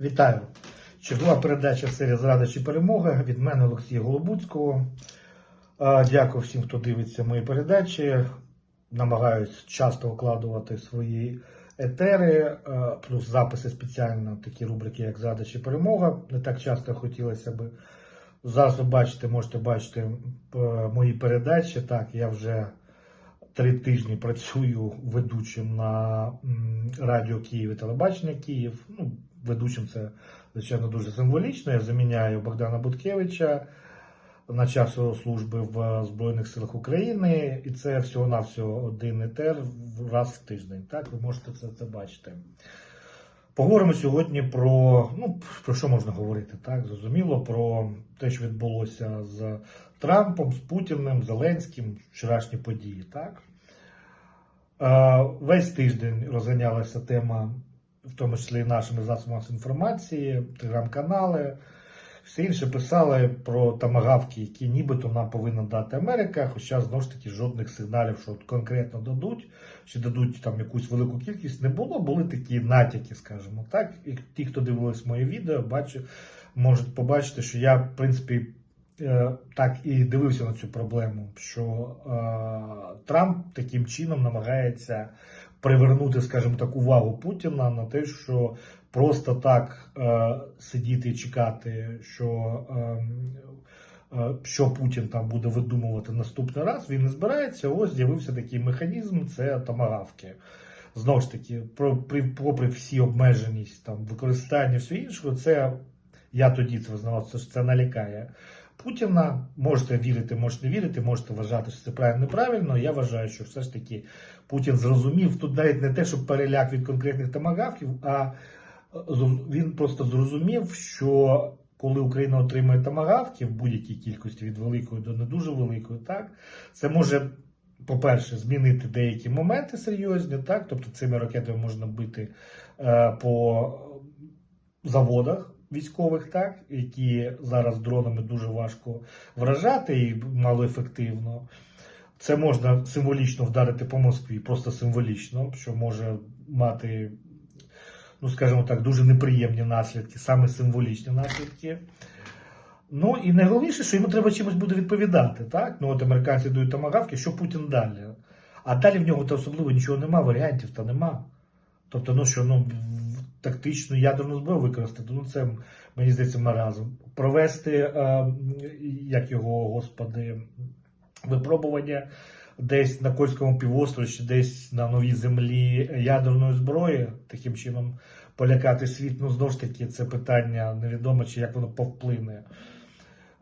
Вітаю! Чергова передача серії Зрада чи перемога від мене Олексія Голобуцького. Дякую всім, хто дивиться мої передачі. Намагаюсь часто вкладувати свої етери, плюс записи спеціально, такі рубрики, як Зрада чи перемога. Не так часто хотілося би. Зараз ви бачите, можете бачити мої передачі. Так, я вже три тижні працюю ведучим на радіо Київ телебачення Київ. Ну, ведучим це, звичайно, дуже символічно. Я заміняю Богдана Буткевича на час служби в Збройних силах України, і це всього-навсього один етер раз в тиждень. Так, ви можете це, це бачити. Поговоримо сьогодні про, ну, про що можна говорити, так? Зрозуміло, про те, що відбулося з Трампом, з Путіним, Зеленським, вчорашні події, так? Е, Весь тиждень розганялася тема, в тому числі і нашими засобами інформації, телеграм-канали, все інше писали про тамагавки, які нібито нам повинна дати Америка, хоча знову ж таки жодних сигналів, що конкретно дадуть, чи дадуть там якусь велику кількість, не було. Були такі натяки, скажімо так. І ті, хто дивились моє відео, бачу, можуть побачити, що я, в принципі, е, так і дивився на цю проблему, що е, Трамп таким чином намагається привернути, скажімо так, увагу Путіна на те, що просто так е, сидіти і чекати, що, е, е, що Путін там буде видумувати наступний раз, він не збирається. Ось з'явився такий механізм: це томагавки. Знову ж таки, про, при, попри всі обмеженість там використання все іншого, це я тоді це визнавав, що це налякає Путіна. Можете вірити, можете не вірити, можете вважати, що це правильно неправильно. Я вважаю, що все ж таки Путін зрозумів тут навіть не те, що переляк від конкретних томагавків, а він просто зрозумів, що коли Україна отримує томагавки в будь-якій кількості від великої до не дуже великої, так це може. По-перше, змінити деякі моменти серйозні, так, тобто цими ракетами можна бити е, по заводах військових, так, які зараз дронами дуже важко вражати і малоефективно. Це можна символічно вдарити по Москві, просто символічно, що може мати, ну скажімо так, дуже неприємні наслідки, саме символічні наслідки. Ну і найголовніше, що йому треба чимось буде відповідати. Так? Ну от американці дають тамагавки, що Путін далі. А далі в нього то особливо нічого нема, варіантів та нема. Тобто, ну що ну, тактичну ядерну зброю використати, ну це мені здається маразм. Провести, е, як його, господи, випробування десь на Кольському півострові чи десь на новій землі ядерної зброї, таким чином полякати світ. Ну, знову ж таки, це питання невідомо, чи як воно повплине.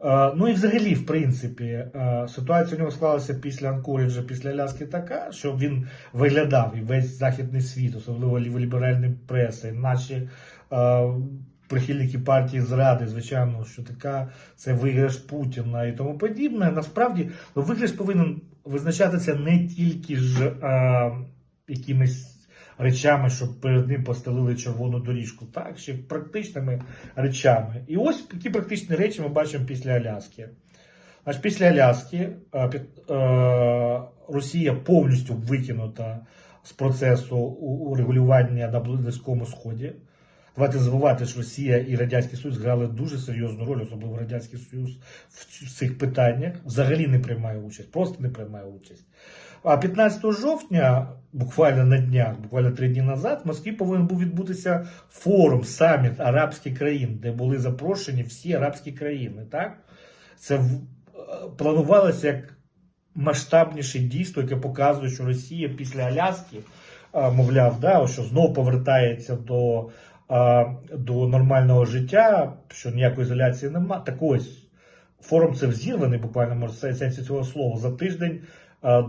Е, Ну і взагалі, в принципі, е, ситуація у нього склалася після Анкоріджа, після Аляски така, що він виглядав і весь західний світ, особливо ліволіберальні преси, наші е, прихильники партії зради, звичайно, що така це виграш Путіна і тому подібне. Насправді, ну, виграш повинен визначатися не тільки ж якимись речами, щоб перед ним постелили червону доріжку, так, ще практичними речами. І ось такі практичні речі ми бачимо після Аляски. Значить, після Аляски е, е, Росія повністю викинута з процесу урегулювання на Близькому Сході. Давайте забувати, що Росія і Радянський Союз грали дуже серйозну роль, особливо Радянський Союз в цих питаннях. Взагалі не приймає участь, просто не приймає участь. А 15 жовтня, буквально на днях, буквально три дні назад, в Москві повинен був відбутися форум, саміт арабських країн, де були запрошені всі арабські країни. Так? Це е, планувалося як масштабніше дійство, яке показує, що Росія після Аляски, е, мовляв, да, що знову повертається до, е, до нормального життя, що ніякої ізоляції немає. Так ось форум це взірваний, буквально може сенсі цього слова. За тиждень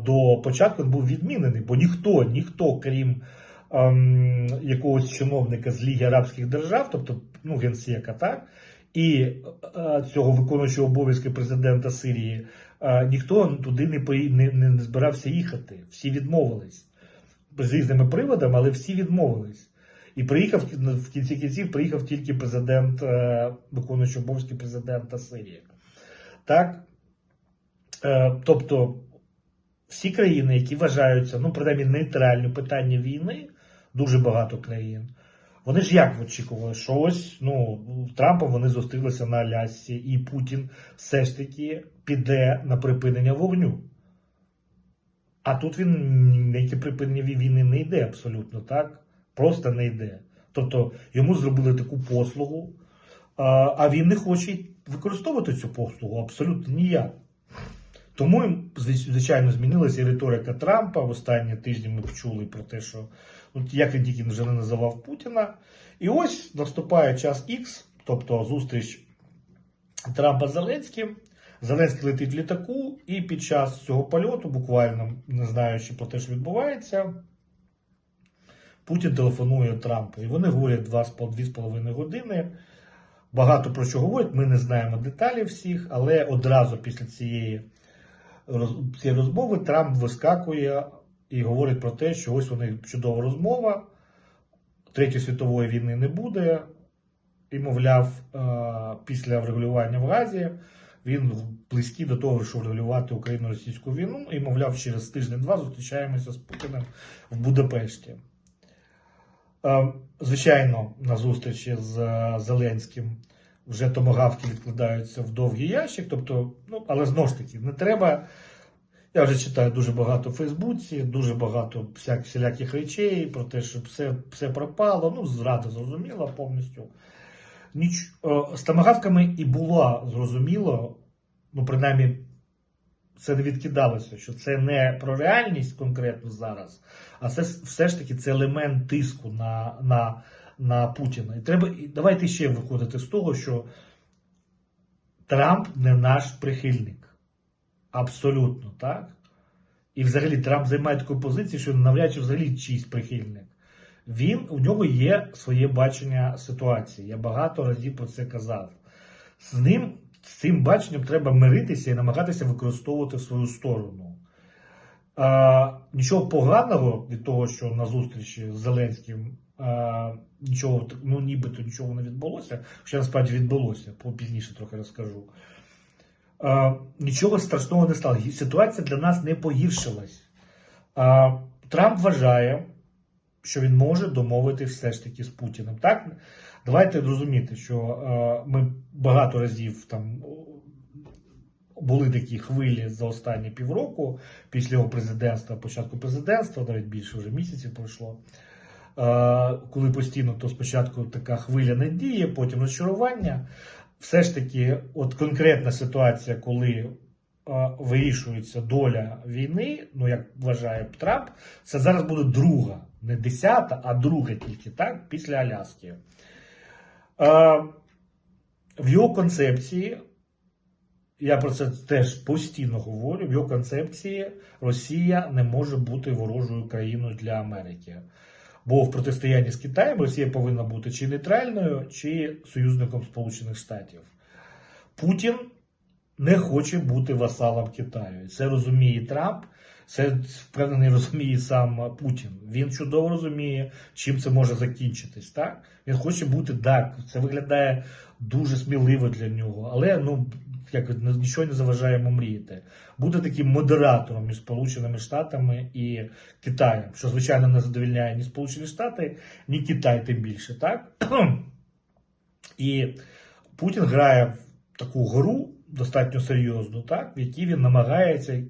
до початку він був відмінений, бо ніхто, ніхто, крім ем, якогось чиновника з Ліги Арабських Держав, тобто ну, генсека, так, і е, цього виконуючого обов'язки президента Сирії, е, ніхто туди не, не, не, не збирався їхати. Всі відмовились з різними приводами, але всі відмовились. І приїхав в кінці кінців приїхав тільки президент, е, виконуючий обов'язки президента Сирії. Так? Е, тобто всі країни, які вважаються, ну, принаймні, нейтральні в питанні війни, дуже багато країн, Вони ж як очікували, що ось ну, Трампом вони зустрілися на Алясці, і Путін все ж таки піде на припинення вогню. А тут він на яке припинення війни не йде абсолютно, так? Просто не йде. Тобто йому зробили таку послугу, а він не хоче використовувати цю послугу абсолютно ніяк. Тому, звичайно, змінилася і риторика Трампа. В останні тижні ми почули про те, що от як він тільки вже не називав Путіна. І ось наступає час Х, тобто зустріч Трампа з Зеленським. Зеленський летить в літаку, і під час цього польоту, буквально не знаючи про те, що відбувається, Путін телефонує Трампу. І вони говорять 2,5 години. Багато про що говорять, ми не знаємо деталей всіх, але одразу після цієї, цієї розмови Трамп вискакує і говорить про те, що ось вони чудова розмова, Третьої світової війни не буде. І, мовляв, е, після врегулювання в Газі він близький до того, щоб врегулювати Україно-російську війну, і, мовляв, через тиждень-два зустрічаємося з Путіним в Будапешті. Е, Звичайно, на зустрічі з е, Зеленським вже томогавки відкладаються в довгий ящик. Тобто, ну, але знову ж таки, не треба. Я вже читаю дуже багато в Фейсбуці, дуже багато всяк, всіляких речей про те, що все, все пропало. Ну, зрада зрозуміла повністю. Ніч, е, з томагавками і було зрозуміло, ну, принаймні, це не відкидалося, що це не про реальність конкретно зараз, а це все ж таки це елемент тиску на, на, на Путіна. І треба, і давайте ще виходити з того, що Трамп не наш прихильник. Абсолютно, так? І взагалі Трамп займає таку позицію, що навряд чи взагалі чийсь прихильник. Він, у нього є своє бачення ситуації. Я багато разів про це казав. З ним, з цим баченням треба миритися і намагатися використовувати в свою сторону. А, нічого поганого від того, що на зустрічі з Зеленським нічого, ну нібито нічого не відбулося, хоча насправді відбулося, пізніше трохи розкажу. А, нічого страшного не стало. Ситуація для нас не погіршилась. А, Трамп вважає, що він може домовити все ж таки з Путіним. Так? Давайте розуміти, що е, ми багато разів там були такі хвилі за останні півроку після його президентства, початку президентства, навіть більше вже місяців пройшло. Коли постійно то спочатку така хвиля надії, потім розчарування. Все ж таки, от конкретна ситуація, коли вирішується доля війни, ну як вважає Трамп, це зараз буде друга, не десята, а друга тільки так, після Аляски. В його концепції, я про це теж постійно говорю, в його концепції Росія не може бути ворожою країною для Америки. Бо в протистоянні з Китаєм Росія повинна бути чи нейтральною, чи союзником Сполучених Штатів. Путін не хоче бути васалом Китаю. Це розуміє Трамп, це впевнений розуміє сам Путін. Він чудово розуміє, чим це може закінчитись. Так? Він хоче бути так. Це виглядає дуже сміливо для нього, але ну. Як нічого не заважає йому мріяти, бути таким модератором між Сполученими Штатами і Китаєм, що звичайно не задовільняє ні Сполучені Штати, ні Китай, тим більше, так? І Путін грає в таку гру достатньо серйозну, так, в якій він намагається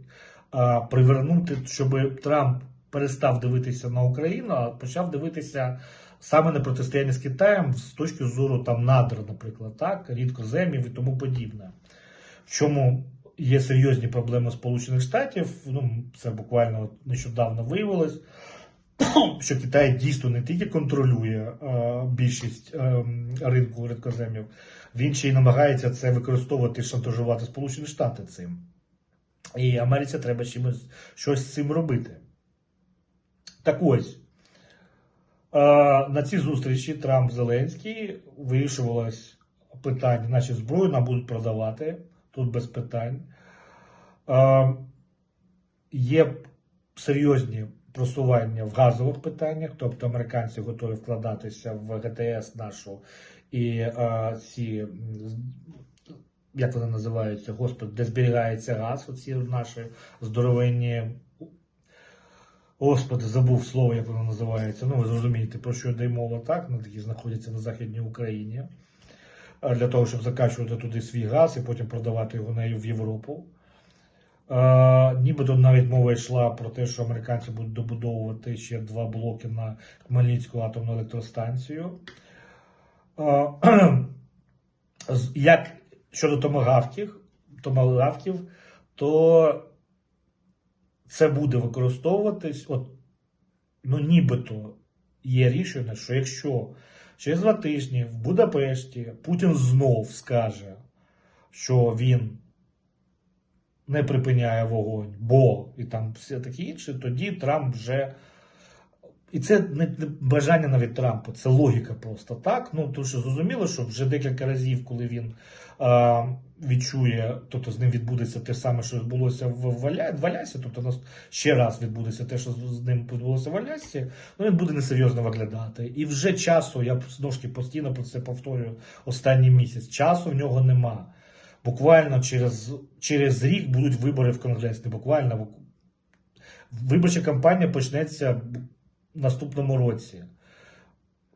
а, привернути, щоб Трамп перестав дивитися на Україну, а почав дивитися саме на протистояння з Китаєм з точки зору там надр, наприклад, так, рідкоземів і тому подібне. В чому є серйозні проблеми Сполучених Штатів, ну це буквально нещодавно виявилось. Що Китай дійсно не тільки контролює е, більшість е, ринку рідкоземів, він ще й намагається це використовувати, і шантажувати Сполучені Штати цим. І Америці треба чимось щось з цим робити. Так ось, е, на цій зустрічі Трамп Зеленський вирішувалось питання, значить, зброю нам будуть продавати, тут без питань. Є серйозні просування в газових питаннях, тобто американці готові вкладатися в ГТС нашу і ці, як вони називаються, господи, де зберігається газ, оці наші здоровенні Господи, забув слово, як воно називається. Ну, ви зрозумієте, про що йде мова, так? На які знаходяться на Західній Україні. Для того, щоб закачувати туди свій газ і потім продавати його на- в Європу. Нібито навіть мова йшла про те, що американці будуть добудовувати ще два блоки на Хмельницьку атомну електростанцію. Як щодо томагавків, томагавків, то це буде використовуватись, от, ну, нібито є рішення, що якщо через два тижні в Будапешті Путін знов скаже, що він не припиняє вогонь, бо і там все таке інше, тоді Трамп вже. І це не бажання навіть Трампа, це логіка просто так. Ну тому що зрозуміло, що вже декілька разів, коли він а, відчує, тобто з ним відбудеться те саме, що відбулося в Валя, в Алясі, тобто у нас ще раз відбудеться те, що з ним відбулося в Алясі, ну він буде несерйозно виглядати. І вже часу, я знову постійно про це повторюю останній місяць. Часу в нього нема. Буквально через, через рік будуть вибори в Конгрес. Не буквально бу- виборча кампанія почнеться наступному році.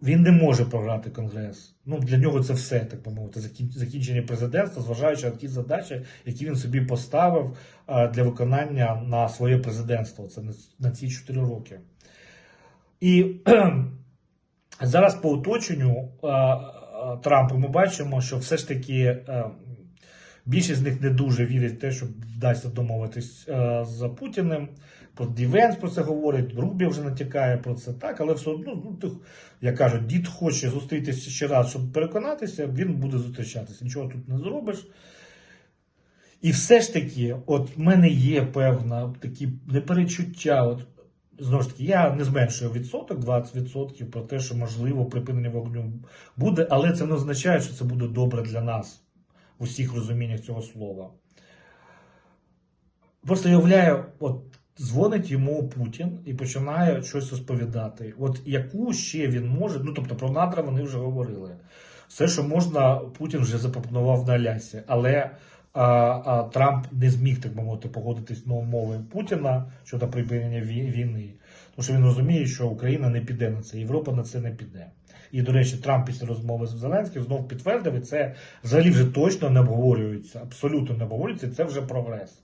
Він не може програти Конгрес. Ну, для нього це все, так би мовити, закінчення президентства, зважаючи на ті задачі, які він собі поставив для виконання на своє президентство. Це на, ці 4 роки. І зараз по оточенню Трампу ми бачимо, що все ж таки більшість з них не дуже вірить в те, що вдасться домовитись а, з Путіним. Про Дівенс про це говорить, Рубі вже натякає про це так, але все одно, ну, як кажуть, дід хоче зустрітися ще раз, щоб переконатися, він буде зустрічатися. Нічого тут не зробиш. І все ж таки, от в мене є певна такі неперечуття. От, знову ж таки, я не зменшую відсоток, 20% про те, що можливо припинення вогню буде, але це не означає, що це буде добре для нас в усіх розуміннях цього слова. Просто я уявляю, от дзвонить йому Путін і починає щось розповідати. От яку ще він може, ну тобто про надра вони вже говорили. Все, що можна, Путін вже запропонував на Алясі, але а, а, Трамп не зміг, так би мовити, погодитись на умови Путіна щодо припинення війни. Тому що він розуміє, що Україна не піде на це, Європа на це не піде. І, до речі, Трамп після розмови з Зеленським знов підтвердив, і це взагалі вже точно не обговорюється, абсолютно не обговорюється, і це вже прогрес.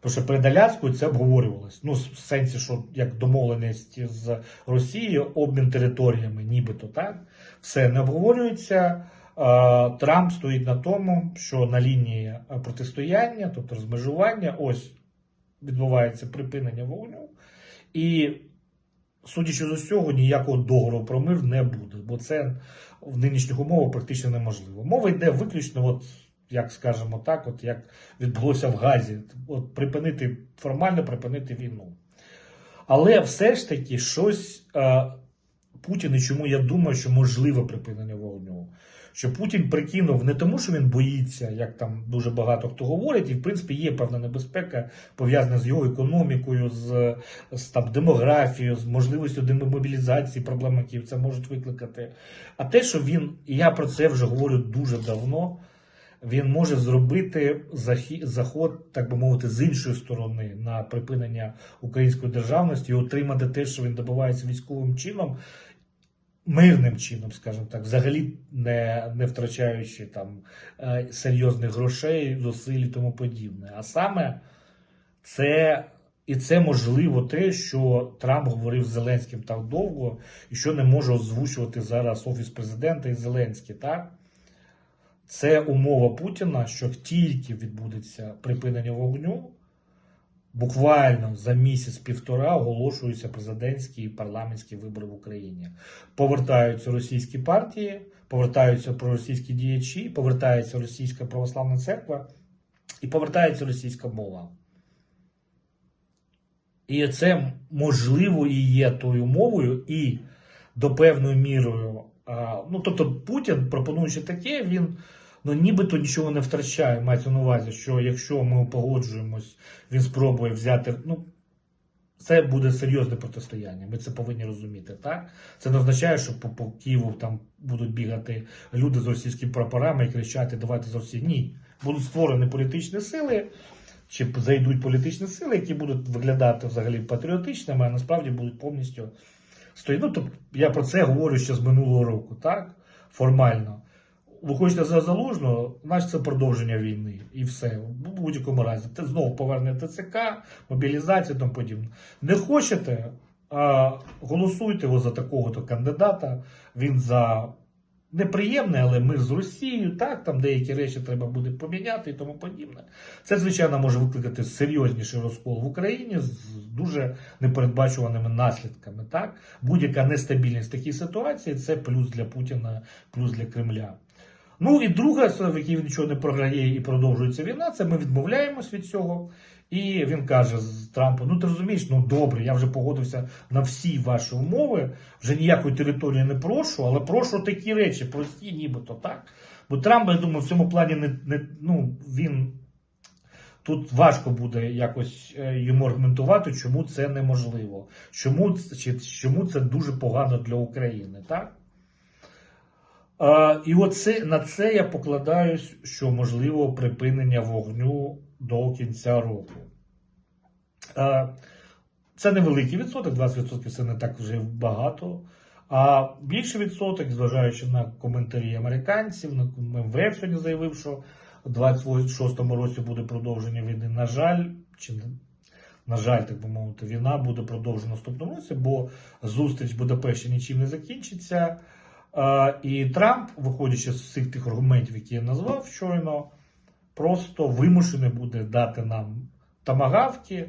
Тому що перед Аляскою це обговорювалось. Ну, в сенсі, що як домовленість з Росією, обмін територіями, нібито так, все не обговорюється. Трамп стоїть на тому, що на лінії протистояння, тобто розмежування, ось відбувається припинення вогню. І, судячи з усього, ніякого договору про мир не буде, бо це в нинішніх умовах практично неможливо. Мова йде виключно, от, як скажемо так, от як відбулося в Газі, от припинити формально припинити війну. Але все ж таки щось е, Путін, і чому я думаю, що можливе припинення вогню. Що Путін прикинув не тому, що він боїться, як там дуже багато хто говорить, і в принципі є певна небезпека пов'язана з його економікою, з, з там, демографією, з можливістю демобілізації, проблем, які це можуть викликати. А те, що він, і я про це вже говорю дуже давно, він може зробити заход, так би мовити, з іншої сторони на припинення української державності отримати те, що він добивається військовим чином, мирним чином, скажімо так, взагалі не, не втрачаючи там е, серйозних грошей, зусиль і тому подібне. А саме це. І це можливо те, що Трамп говорив з Зеленським так довго, і що не може озвучувати зараз Офіс президента і Зеленський, так? Це умова Путіна, що тільки відбудеться припинення вогню, буквально за місяць-півтора оголошуються президентські і парламентські вибори в Україні. Повертаються російські партії, повертаються проросійські діячі, повертається російська православна церква і повертається російська мова. І це можливо і є тою мовою, і до певною мірою. Ну, тобто, Путін, пропонуючи таке, він ну, нібито нічого не втрачає. Мається на увазі, що якщо ми погоджуємось, він спробує взяти. Ну, це буде серйозне протистояння. Ми це повинні розуміти. Так? Це не означає, що по, по Києву там будуть бігати люди з російськими прапорами і кричати Давайте за всі. Ні. Будуть створені політичні сили. чи зайдуть політичні сили, які будуть виглядати взагалі патріотичними, а насправді будуть повністю стоїти. Ну, тобто, я про це говорю ще з минулого року, так? Формально. Ви хочете за залужного, значить це продовження війни і все. В будь-якому разі. Це знову поверне ТЦК, мобілізація і тому подібне. Не хочете, а голосуйте його за такого-то кандидата. Він за неприємний, але ми з Росією, так, там деякі речі треба буде поміняти і тому подібне. Це, звичайно, може викликати серйозніший розкол в Україні з дуже непередбачуваними наслідками. Так? Будь-яка нестабільність в такій ситуації це плюс для Путіна, плюс для Кремля. Ну і друга, в якій він нічого не програє і продовжується війна, це ми відмовляємось від цього. І він каже з Трампу: ну ти розумієш, ну добре, я вже погодився на всі ваші умови, вже ніякої території не прошу, але прошу такі речі, прості, нібито так. Бо Трамп, я думаю, в цьому плані не, не ну, він тут важко буде якось е, йому аргументувати, чому це неможливо, чому, чи, чому це дуже погано для України, так? А, і оце, на це я покладаюсь, що можливо припинення вогню до кінця року. А, це невеликий відсоток, 20% це не так вже багато. А більший відсоток, зважаючи на коментарі американців, МВФ сьогодні заявив, що у 26-му році буде продовження війни. На жаль, чи на жаль, так би мовити, війна буде продовжена наступному році, бо зустріч в Будапешті нічим не закінчиться. І Трамп, виходячи з всіх тих аргументів, які я назвав щойно, просто вимушений буде дати нам тамагавки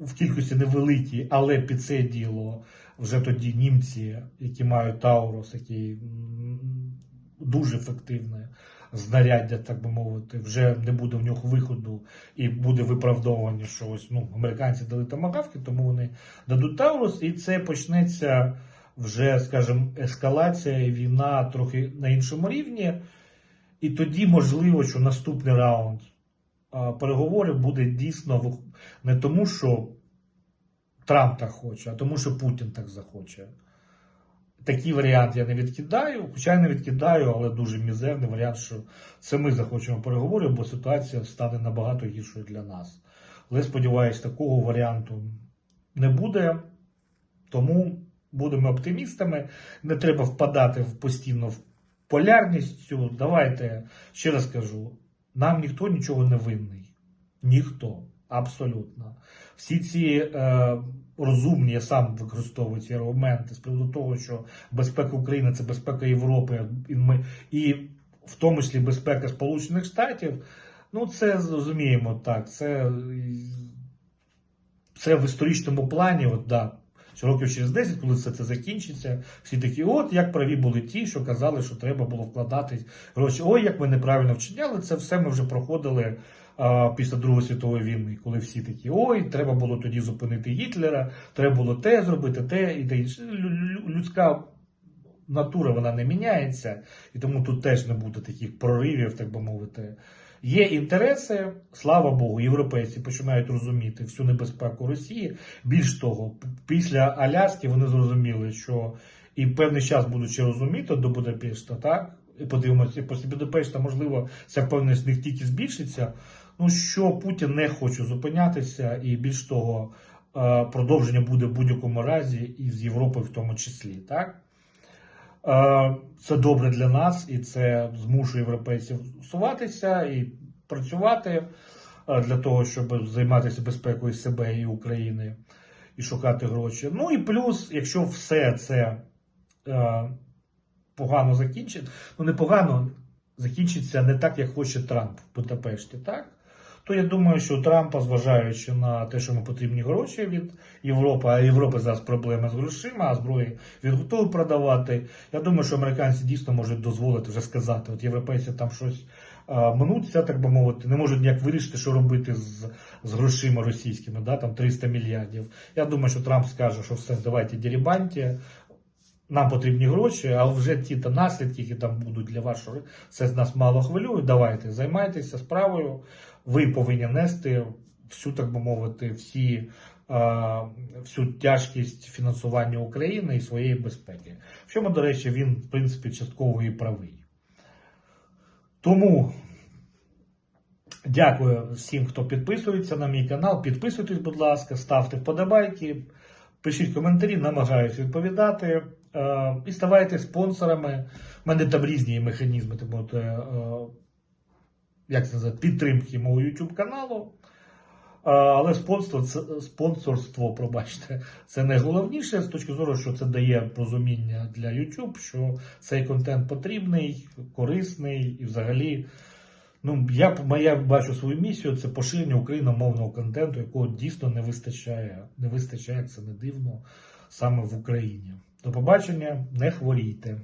в кількості невеликій, але під це діло вже тоді німці, які мають Таурус, який дуже ефективне знаряддя, так би мовити, вже не буде в нього виходу і буде виправдовування, що ось ну, американці дали тамагавки, тому вони дадуть Таурус, і це почнеться вже, скажімо, ескалація війна трохи на іншому рівні. І тоді можливо, що наступний раунд переговорів буде дійсно не тому, що Трамп так хоче, а тому, що Путін так захоче. Такий варіант я не відкидаю, хоча не відкидаю, але дуже мізерний варіант, що це ми захочемо переговорів, бо ситуація стане набагато гіршою для нас. Але сподіваюся, такого варіанту не буде. Тому будемо оптимістами. Не треба впадати в постійно в полярність. Давайте ще раз кажу: нам ніхто нічого не винний. Ніхто. Абсолютно. Всі ці е, розумні, я сам використовую ці аргументи з приводу того, що безпека України це безпека Європи, і, ми, і в тому числі безпека Сполучених Штатів. Ну, це зрозуміємо так. Це, це в історичному плані, от, да, років через 10, коли все це закінчиться, всі такі, от як праві були ті, що казали, що треба було вкладати гроші. Ой, як ми неправильно вчиняли, це все ми вже проходили після Другої світової війни, коли всі такі, ой, треба було тоді зупинити Гітлера, треба було те зробити, те і те інше. Лю- лю- Людська натура вона не міняється, і тому тут теж не буде таких проривів, так би мовити. Є інтереси, слава Богу, європейці починають розуміти всю небезпеку Росії. Більш того, після Аляски вони зрозуміли, що і певний час будуть ще розуміти до Будапешта, так? Подивимося, після Будапешта, можливо, ця впевненість в них тільки збільшиться. Ну що Путін не хоче зупинятися, і більш того, е, продовження буде в будь-якому разі, і з Європи в тому числі, так? Е, Це добре для нас, і це змушує європейців суватися і працювати е, для того, щоб займатися безпекою себе і України і шукати гроші. Ну і плюс, якщо все це погано закінчить, ну не погано закінчиться не так, як хоче Трамп в Будапешті, так? То я думаю, що Трампа, зважаючи на те, що йому потрібні гроші від Європи, а Європи зараз проблеми з грошима, а зброї він готовий продавати. Я думаю, що американці дійсно можуть дозволити вже сказати, от європейці там щось а, минуться, так би мовити, не можуть ніяк вирішити, що робити з, з грошима російськими, да, там 300 мільярдів. Я думаю, що Трамп скаже, що все, давайте дерібаньте, нам потрібні гроші, а вже ті та наслідки, які там будуть для вашого, це з нас мало хвилює. Давайте займайтеся справою. Ви повинні нести всю, так би мовити, всі, всю тяжкість фінансування України і своєї безпеки. В чому, до речі, він, в принципі, частково і правий. Тому Дякую всім, хто підписується на мій канал. Підписуйтесь, будь ласка, ставте вподобайки, пишіть коментарі, намагаюся відповідати. Е, І ставайте спонсорами. У мене там різні механізми, тому е, як це називає, підтримки мого YouTube каналу. Е, Але спонсорство, спонсорство, пробачте, це найголовніше з точки зору, що це дає розуміння для YouTube, що цей контент потрібний, корисний і взагалі. Ну, я, я бачу свою місію це поширення україномовного контенту, якого дійсно не вистачає. Не вистачає, це не дивно, саме в Україні. До побачення, не хворійте.